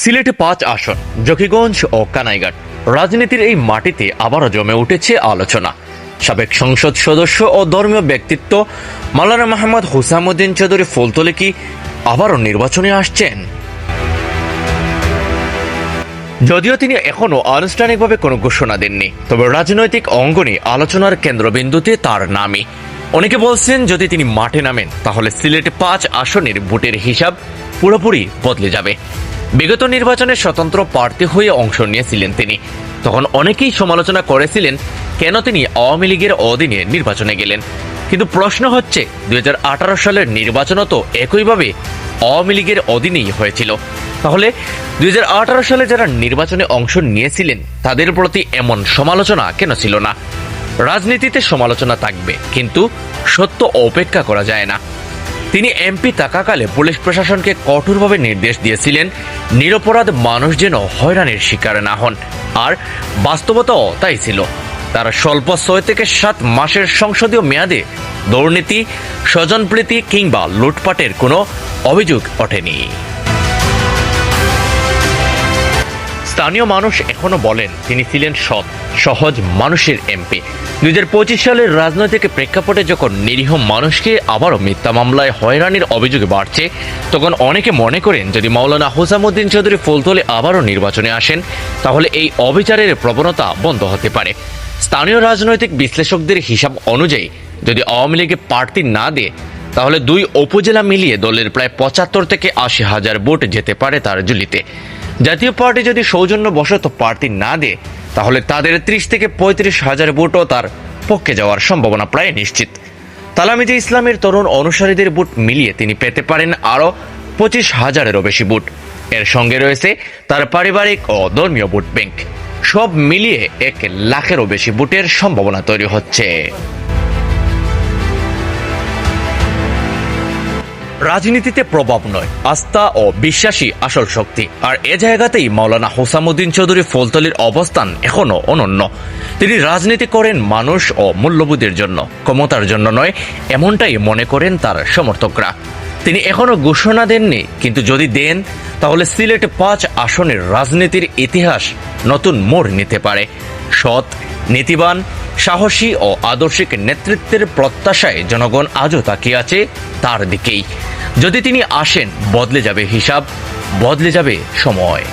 সিলেটে পাঁচ আসন, জকিগঞ্জ ও কানাইঘাট। রাজনীতির এই মাটিতে আবারও জমে উঠেছে আলোচনা। সাবেক সংসদ সদস্য ও ধর্মীয় ব্যক্তিত্ব মাওলানা মোহাম্মদ হুসামুদ্দিন চৌধুরী ফুলতলে কি আবারও নির্বাচনে আসছেন। যদিও তিনি এখনও আনুষ্ঠানিকভাবে কোনো ঘোষণা দেননি, তবে রাজনৈতিক অঙ্গনে আলোচনার কেন্দ্রবিন্দুতে তার নামই। অনেকে বলছেন, যদি তিনি মাঠে নামেন, তাহলে সিলেটে পাঁচ আসনের ভোটের হিসাব পুরোপুরি বদলে যাবে। বিগত নির্বাচনে স্বতন্ত্র প্রার্থী হয়ে অংশ নিয়েছিলেন তিনি। তখন অনেকেই সমালোচনা করেছিলেন, কেন তিনি আওয়ামী লীগের অধীনে নির্বাচনে গেলেন। কিন্তু প্রশ্ন হচ্ছে, দুই সালের নির্বাচনও তো একইভাবে আওয়ামী লীগের অধীনেই হয়েছিল। তাহলে দুই হাজার আঠারো সালে যারা নির্বাচনে অংশ নিয়েছিলেন, তাদের প্রতি এমন সমালোচনা কেন ছিল না? রাজনীতিতে সমালোচনা থাকবে, কিন্তু সত্য অপেক্ষা করা যায় না। তিনি এমপি থাকাকালে পুলিশ প্রশাসনকে কঠোরভাবে নির্দেশ দিয়েছিলেন, নিরপরাধ মানুষ যেন হয়রানির শিকার না হন। আর বাস্তবতাও তাই ছিল। তারা স্বল্প ছয় থেকে সাত মাসের সংসদীয় মেয়াদে দুর্নীতি, স্বজনপ্রীতি কিংবা লুটপাটের কোনো অভিযোগ ওঠেনি। স্থানীয় মানুষ এখনও বলেন তিনি ছিলেন সৎ, সহজ মানুষের এমপি। দু হাজার পঁচিশ সালের রাজনৈতিক প্রেক্ষাপটে যখন নিরীহ মানুষকে আবারও মিথ্যা মামলায় হয়রানির অভিযোগে বাড়ছে, তখন অনেকে মনে করেন যদি মাওলানা হুসামুদ্দিন চৌধুরী ফুলতলে আবারও নির্বাচনে আসেন, তাহলে এই অবিচারের প্রবণতা বন্ধ হতে পারে। স্থানীয় রাজনৈতিক বিশ্লেষকদের হিসাব অনুযায়ী, যদি আওয়ামী লীগে প্রার্থী না দেয়, তাহলে দুই উপজেলা মিলিয়ে দলের প্রায় পঁচাত্তর থেকে আশি হাজার ভোট যেতে পারে তার জুলিতে জাতীয় পার্টি যদি সৌজন্য বশত প্রার্থী না দেয়, তাহলে তাদের ত্রিশ থেকে পঁয়ত্রিশ হাজার ভোটও তার পক্ষে যাওয়ার সম্ভাবনা প্রায় নিশ্চিত। তালামিজে ইসলামের তরুণ অনুসারীদের ভোট মিলিয়ে তিনি পেতে পারেন আরও পঁচিশ হাজারেরও বেশি ভোট এর সঙ্গে রয়েছে তার পারিবারিক ও ধর্মীয় ভোট ব্যাংক। সব মিলিয়ে এক লাখেরও বেশি ভোটের সম্ভাবনা তৈরি হচ্ছে। রাজনীতিতে প্রভাব নয়, আস্থা ও বিশ্বাসী আসল শক্তি। আর এ জায়গাতেই মাওলানা হোসামুদ্দিন চৌধুরী ফলতলির অবস্থান এখনও অনন্য। তিনি রাজনীতি করেন মানুষ ও মূল্যবোধের জন্য, ক্ষমতার জন্য নয়, এমনটাই মনে করেন তার সমর্থকরা। তিনি এখনও ঘোষণা দেননি, কিন্তু যদি দেন, তাহলে সিলেট পাঁচ আসনের রাজনীতির ইতিহাস নতুন মোড় নিতে পারে। সৎ, নীতিবান, সাহসী ও আদর্শিক নেতৃত্বের প্রত্যাশায় জনগণ আজও তাকিয়ে আছে তার দিকেই। যদি তিনি আসেন বদলে যাবে হিসাব বদলে যাবে সময়।